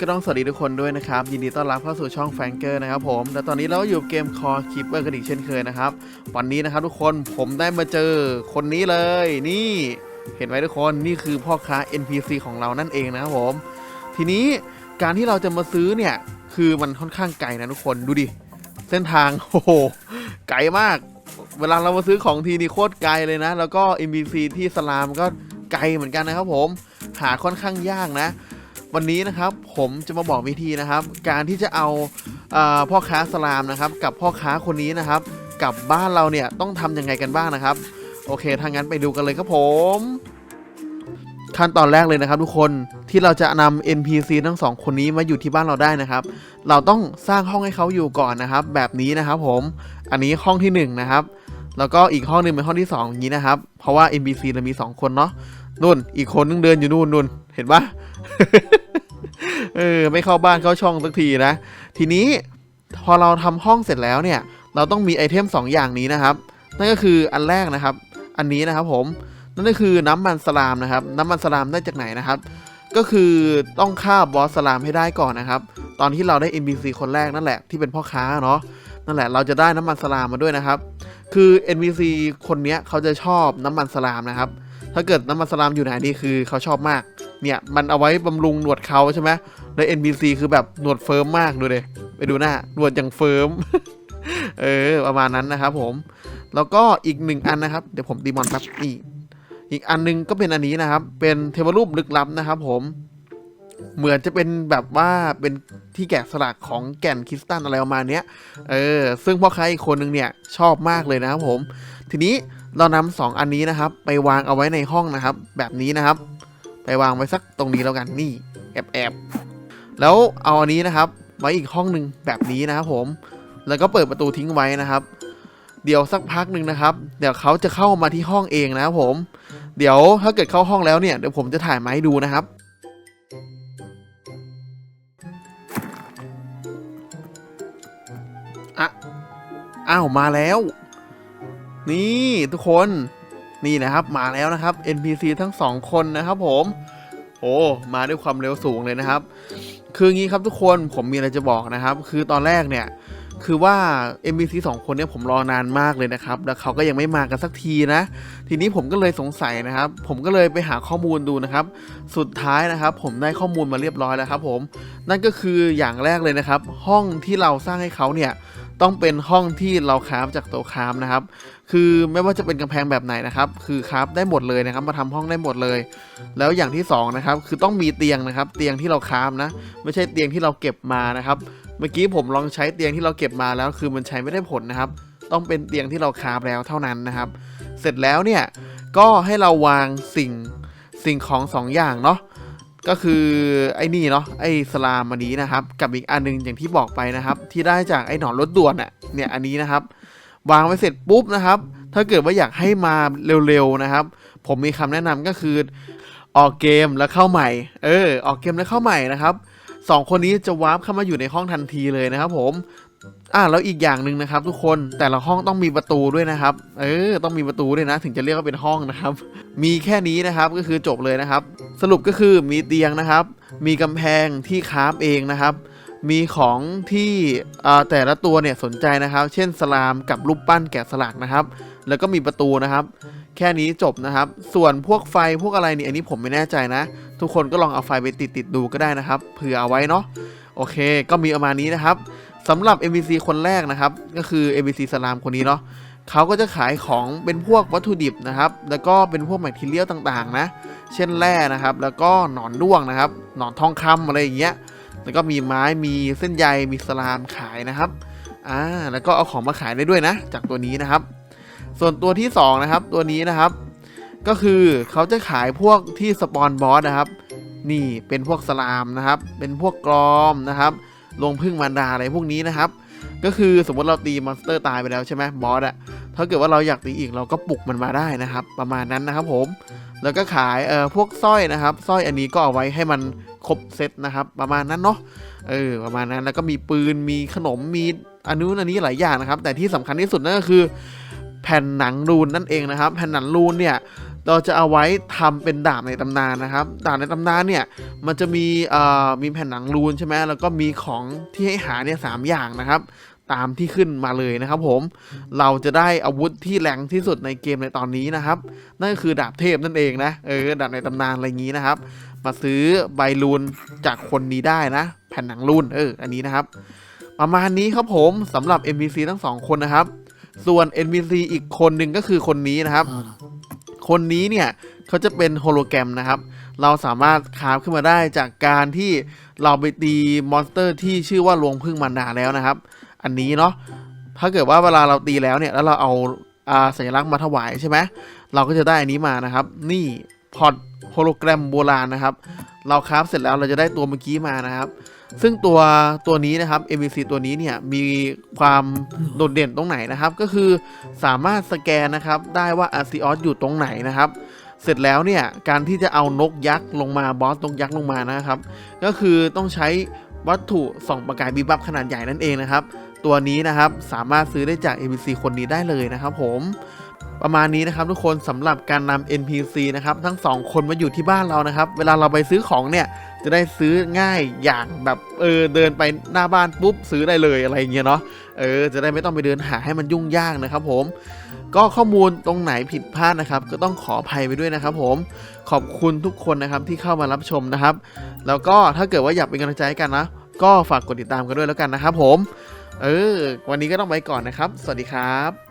ก็ต้องสวัสดีทุกคนด้วยนะครับ ยินดีต้อนรับเข้าสู่ช่องแฟงเกอร์นะครับผมและตอนนี้เราอยู่เกมคอคิปเปอร์กันอีกเช่นเคยนะครับ วันนี้นะครับทุกคนผมได้มาเจอคนนี้เลย นี่เห็นไหมทุกคนนี่คือพ่อค้า NPC ของเรานั่นเองนะครับผม ทีนี้การที่เราจะมาซื้อเนี่ย คือมันค่อนข้างไกลนะทุกคนดูดิ เส้นทางโอ้โหไกลมาก เวลาเรามาซื้อของทีนี่โคตรไกลเลยนะ แล้วก็ NPC ที่สลามก็ไกลเหมือนกันนะครับผมหาค่อนข้างยากนะ วันนี้นะครับผมจะมาบอกวิธีนะครับ การที่จะเอาเออพ่อค้าสลามนะครับ กับพ่อค้าคนนี้นะครับ กับบ้านเราเนี่ยต้องทำยังไงกันบ้างนะครับ โอเคถ้างั้นไปดูกันเลยครับผม ขั้นตอนแรกเลยนะครับ ทุกคนที่เราจะนำ NPC ทั้งสองคนนี้มาอยู่ที่บ้านเราได้นะครับ เราต้องสร้างห้องให้เขาอยู่ก่อนนะครับ แบบนี้นะครับผมอันนี้ห้องที่หนึ่งนะครับแล้วก็อีกห้องหนึ่งเป็นห้องที่สองอย่างนี้นะครับ เพราะว่า NPC เรามีสองคนเนาะนู่นอีกคนนึงเดินอยู่นู่นนู่นเห็นปะ เออไม่เข้าบ้านเข้าช่องสักทีนะ ทีนี้พอเราทำห้องเสร็จแล้วเนี่ย เราต้องมีไอเทมสองอย่างนี้นะครับ นั่นก็คืออันแรกนะครับ อันนี้นะครับผม นั่นก็คือน้ำมันสลามนะครับ น้ำมันสลามได้จากไหนนะครับ ก็คือต้องฆ่าบอสสลามให้ได้ก่อนนะครับ ตอนที่เราได้ NPC คนแรกนั่นแหละที่เป็นพ่อค้าเนาะนั่นแหละเราจะได้น้ำมันสลามมาด้วยนะครับ คือ NPC คนเนี้ยเขาจะชอบน้ำมันสลามนะครับ ถ้าเกิดน้ำมันสลามอยู่ไหนนี่คือเขาชอบมาก เนี่ยมันเอาไว้บำรุงหนวดเขาใช่ไหมแล้ว NPC คือแบบหนวดเฟิร์มมากดูเลยไปดูหน้าหนวดอย่างเฟิร์ม เออประมาณนั้นนะครับผม แล้วก็อีกหนึ่งอันนะครับ เดี๋ยวผมตีมอนแป๊บนี่อีกอันหนึงก็เป็นอันนี้นะครับ เป็นเทวรูปลึกลับนะครับผม เหมือนจะเป็นแบบว่าเป็นที่แกะสลักของแก่นคริสตัลอะไรประมาณเนี้ยเออ ซึ่งพ่อค้าอีกคนนึงเนี่ยชอบมากเลยนะครับผม ทีนี้เรานำสองอันนี้นะครับ ไปวางเอาไว้ในห้องนะครับ แบบนี้นะครับ ไปวางไว้สักตรงนี้แล้วกันนี่แอบแอบแล้วเอาอันนี้นะครับ ไว้อีกห้องหนึ่งแบบนี้นะครับผม แล้วก็เปิดประตูทิ้งไว้นะครับ เดี๋ยวสักพักหนึ่งนะครับ เดี๋ยวเขาจะเข้ามาที่ห้องเองนะครับผม เดี๋ยวถ้าเกิดเข้าห้องแล้วเนี่ยเดี๋ยวผมจะถ่ายมาให้ดูนะครับอะอ้าวมาแล้ว นี่ทุกคน นี่นะครับมาแล้วนะครับ NPC ทั้งสองคนนะครับผม โอ้มาด้วยความเร็วสูงเลยนะครับ คืองี้ครับทุกคนผมมีอะไรจะบอกนะครับ คือตอนแรกเนี่ยคือว่า NPC สองคนเนี่ยผมรอนานมากเลยนะครับ แล้วเขาก็ยังไม่มากันสักทีนะ ทีนี้ผมก็เลยสงสัยนะครับ ผมก็เลยไปหาข้อมูลดูนะครับ สุดท้ายนะครับ ผมได้ข้อมูลมาเรียบร้อยแล้วครับผม นั่นก็คืออย่างแรกเลยนะครับ ห้องที่เราสร้างให้เขาเนี่ย ต้องเป็นห้องที่เราคราฟจากตัวคราฟนะครับ คือไม่ว่าจะเป็นกำแพงแบบไหนนะครับ คือคราฟได้หมดเลยนะครับ มาทำห้องได้หมดเลย แล้วอย่างที่สองนะครับ คือต้องมีเตียงนะครับ เตียงที่เราคราฟนะ ไม่ใช่เตียงที่เราเก็บมานะครับ เมื่อกี้ผมลองใช้เตียงที่เราเก็บมาแล้ว คือมันใช้ไม่ได้ผลนะครับ ต้องเป็นเตียงที่เราคราฟแล้วเท่านั้นนะครับ เสร็จแล้วเนี่ย ก็ให้เราวางสิ่งสิ่งของสองอย่างเนาะ ก็คือไอ้นี่เนาะไอ้สลามอันนี้นะครับ กับอีกอันหนึงอย่างที่บอกไปนะครับ ที่ได้จากไอ้หนอนรถด่วนอะเนี่ยอันนี้นะครับ วางไว้เสร็จปุ๊บนะครับ ถ้าเกิดว่าอยากให้มาเร็วๆนะครับ ผมมีคำแนะนำก็คือออกเกมแล้วเข้าใหม่ เออ ออกเกมแล้วเข้าใหม่นะครับสองคนนี้จะวาร์ปเข้ามาอยู่ในห้องทันทีเลยนะครับผม อ่าแล้วอีกอย่างหนึ่งนะครับ ทุกคนแต่ละห้องต้องมีประตูด้วยนะครับ เออ ต้องมีประตูด้วยนะ ถึงจะเรียกว่าเป็นห้องนะครับ มีแค่นี้นะครับก็คือจบเลยนะครับ สรุปก็คือมีเตียงนะครับ มีกำแพงที่คราฟเองนะครับ มีของที่อ่อแต่ละตัวเนี่ยสนใจนะครับ เช่นสลามกับรูปปั้นแกะสลักนะครับ แล้วก็มีประตูนะครับ แค่นี้จบนะครับ ส่วนพวกไฟพวกอะไรเนี่ยอันนี้ผมไม่แน่ใจนะ ทุกคนก็ลองเอาไฟไปติดติดดูก็ได้นะครับเผื่อเอาไว้เนาะโอเค ก็มีประมาณนี้นะครับ สำหรับ MVC คนแรกนะครับ ก็คือ MVC สลามคนนี้เนาะเขาก็จะขายของเป็นพวกวัตถุดิบนะครับ แล้วก็เป็นพวกแมทเทียลต่างๆนะ เช่นแร่นะครับ แล้วก็หนอนด้วงนะครับ หนอนทองคำอะไรอย่างเงี้ย แล้วก็มีไม้ มีเส้นใย มีสลามขายนะครับ อ่า แล้วก็เอาของมาขายได้ด้วยนะ จากตัวนี้นะครับ ส่วนตัวที่สองนะครับ ตัวนี้นะครับ ก็คือเขาจะขายพวกที่สปอนบอสนะครับ นี่เป็นพวกสลามนะครับ เป็นพวกกรอมนะครับ ลงพึ่งมันดาอะไรพวกนี้นะครับ ก็คือสมมติเราตีมอนสเตอร์ตายไปแล้วใช่ไหมบอสอะถ้าเกิดว่าเราอยากตีอีกเราก็ปลุกมันมาได้นะครับ ประมาณนั้นนะครับผม แล้วก็ขายเอ่อพวกสร้อยนะครับสร้อยอันนี้ก็เอาไว้ให้มันครบเซตนะครับ ประมาณนั้นเนาะเออประมาณนั้นแล้วก็มีปืนมีขนมมีอันนู้นอันนี้หลายอย่างนะครับ แต่ที่สำคัญที่สุดนั่นก็คือ แผ่นหนังรูนนั่นเองนะครับ แผ่นหนังรูนเนี่ย เราจะเอาไว้ทำเป็นดาบในตำนานนะครับ ดาบในตำนานเนี่ยมันจะมีเอ่อมีแผ่นหนังรูนใช่ไหมแล้วก็มีของที่ให้หาเนี่ยสามอย่างนะครับ ตามที่ขึ้นมาเลยนะครับผมเราจะได้อาวุธที่แรงที่สุดในเกมในตอนนี้นะครับ นั่นก็คือดาบเทพนั่นเองนะเออดาบในตำนานอะไรอย่างนี้นะครับ มาซื้อใบรูนจากคนนี้ได้นะ แผ่นหนังรูนเอออันนี้นะครับ ประมาณนี้ครับผมสำหรับ NPC ทั้งสองคนนะครับ ส่วน NPC อีกคนหนึ่งก็คือคนนี้นะครับ คนนี้เนี่ยเขาจะเป็นโฮโลแกรมนะครับ เราสามารถคราฟขึ้นมาได้จากการที่เราไปตีมอนสเตอร์ที่ชื่อว่าลวงพึ่งมันดาแล้วนะครับ อันนี้เนาะถ้าเกิดว่าเวลาเราตีแล้วเนี่ยแล้วเราเอาอาสัญลักษณ์มาถวายใช่ไหมเราก็จะได้อันนี้มานะครับ นี่พอดโฮโลแกรมโบราณนะครับ เราคราฟเสร็จแล้วเราจะได้ตัวเมื่อกี้มานะครับ ซึ่งตัวตัวนี้นะครับ MVC ตัวนี้เนี่ยมีความโดดเด่นตรงไหนนะครับ ก็คือสามารถสแกนนะครับได้ว่าอาร์ซิออสอยู่ตรงไหนนะครับ เสร็จแล้วเนี่ยการที่จะเอานกยักษ์ลงมาบอสนกยักษ์ลงมานะครับ ก็คือต้องใช้วัตถุส่องประกายบีบับขนาดใหญ่นั่นเองนะครับ ตัวนี้นะครับสามารถซื้อได้จาก NPC คนนี้ได้เลยนะครับ ผมประมาณนี้นะครับทุกคนสำหรับการนำ NPC นะครับทั้งสองคนมาอยู่ที่บ้านเรานะครับ เวลาเราไปซื้อของเนี่ย จะได้ซื้อง่ายอย่างแบบเออเดินไปหน้าบ้านปุ๊บซื้อได้เลยอะไรเงี้ยเนาะเออจะได้ไม่ต้องไปเดินหาให้มันยุ่งยากนะครับผม ก็ข้อมูลตรงไหนผิดพลาดนะครับ ก็ต้องขออภัยไปด้วยนะครับ ผมขอบคุณทุกคนนะครับที่เข้ามารับชมนะครับ แล้วก็ถ้าเกิดว่าอยากเป็นกำลังใจกันนะ ก็ฝากกดติดตามกันด้วยแล้วกันนะครับ ผม เออ วันนี้ก็ต้องไปก่อนนะครับ สวัสดีครับ